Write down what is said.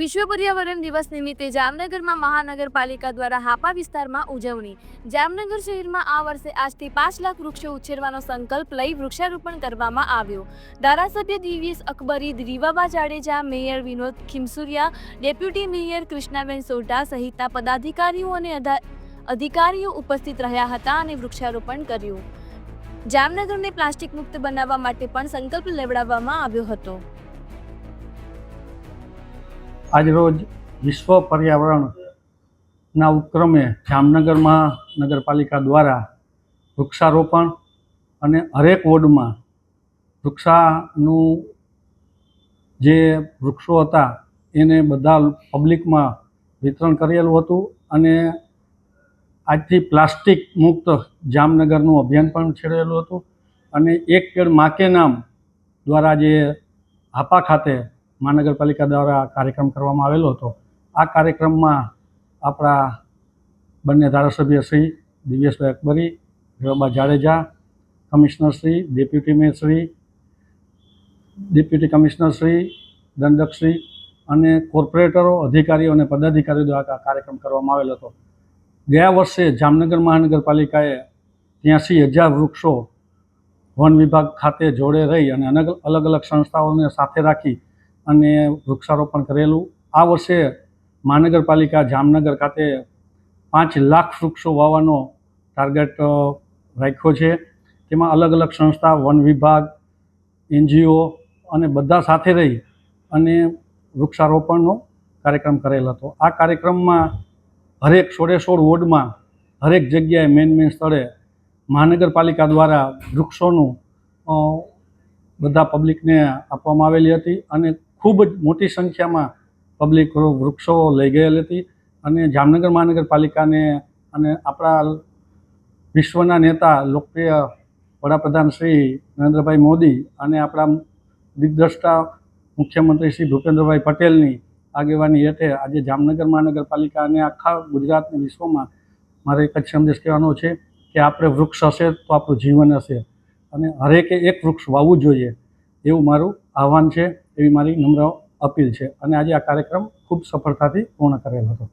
વિશ્વ પર્યાવરણ દિવસ નિમિત્તે જામનગરમાં મહાનગરપાલિકા દ્વારા હાપા વિસ્તારમાં ઉજવણી. જામનગર શહેરમાં આ વર્ષે આજથી પાંચ લાખ વૃક્ષો ઉછેરવાનો સંકલ્પ લઈ વૃક્ષારોપણ કરવામાં આવ્યો. ધારાસભ્ય Divyesh Akbari Rivaba Jadeja, mayor Vinod Khimsuriya, deputy mayor Krishnaben Sodha સહિતના પદાધિકારીઓ અને અધા- અધિકારીઓ ઉપસ્થિત રહ્યા હતા અને વૃક્ષારોપણ કર્યું. જામનગરને પ્લાસ્ટિક મુક્ત બનાવવા માટે પણ સંકલ્પ લેવડાવવામાં આવ્યો હતો. આજરોજ વિશ્વ પર્યાવરણના ઉપક્રમે જામનગર મહાનગરપાલિકા દ્વારા વૃક્ષારોપણ અને હરેક વોર્ડમાં વૃક્ષાનું જે વૃક્ષો હતા એને બધા પબ્લિકમાં વિતરણ કરેલું હતું અને આજથી પ્લાસ્ટિક મુક્ત જામનગરનું અભિયાન પણ છેડેલું હતું. અને એક પેડ માકે નામ દ્વારા જે હાપા ખાતે મહાનગરપાલિકા દ્વારા કાર્યક્રમ કરવામાં આવેલો હતો. આ કાર્યક્રમમાં આપણા બંને ધારાસભ્ય Shri Divyeshbhai Akbari, Rivaba Jadeja, commissioner Shri, deputy mayor Shri, deputy commissioner Shri દંડકશ્રી અને કોર્પોરેટરો, અધિકારીઓ અને પદાધિકારીઓ દ્વારા કાર્યક્રમ કરવામાં આવેલો હતો. ગયા વર્ષે જામનગર મહાનગરપાલિકાએ ત્યાંસી હજાર વૃક્ષો વન વિભાગ ખાતે જોડે રહી અને અલગ અલગ સંસ્થાઓને સાથે રાખી અને વૃક્ષારોપણ કરેલું. આ વર્ષે મહાનગરપાલિકા જામનગર ખાતે પાંચ લાખ વૃક્ષો વાવવાનો ટાર્ગેટ રાખ્યો છે. તેમાં અલગ અલગ સંસ્થા, વન વિભાગ, એનજીઓ અને બધા સાથે રહી અને વૃક્ષારોપણનો કાર્યક્રમ કરેલ હતો. આ કાર્યક્રમમાં હરેક સોળે સોળ વોર્ડમાં હરેક જગ્યાએ મેન મેન સ્થળે મહાનગરપાલિકા દ્વારા વૃક્ષોનું બધા પબ્લિકને આપવામાં આવેલી હતી અને ખૂબ જ મોટી સંખ્યામાં પબ્લિક વૃક્ષો લઈ ગયેલી હતી અને જામનગર મહાનગરપાલિકાને અને આપણા વિશ્વના નેતા લોકપ્રિય વડાપ્રધાન શ્રી નરેન્દ્રભાઈ મોદી અને આપણા દિગ્દ્રષ્ટા મુખ્યમંત્રી શ્રી ભૂપેન્દ્રભાઈ પટેલની આગેવાની હેઠે આજે જામનગર મહાનગરપાલિકા અને આખા ગુજરાતના વિશ્વમાં મારે એક જ સંદેશ કહેવાનો છે કે આપણે વૃક્ષ હશે તો આપણું જીવન હશે. અને હરેકે એક વૃક્ષ વાવવું જોઈએ એવું મારું આહવાન છે. એવી મારી નમ્ર અપીલ છે. અને આજે આ કાર્યક્રમ ખૂબ સફળતાથી પૂર્ણ કરેલ હતો.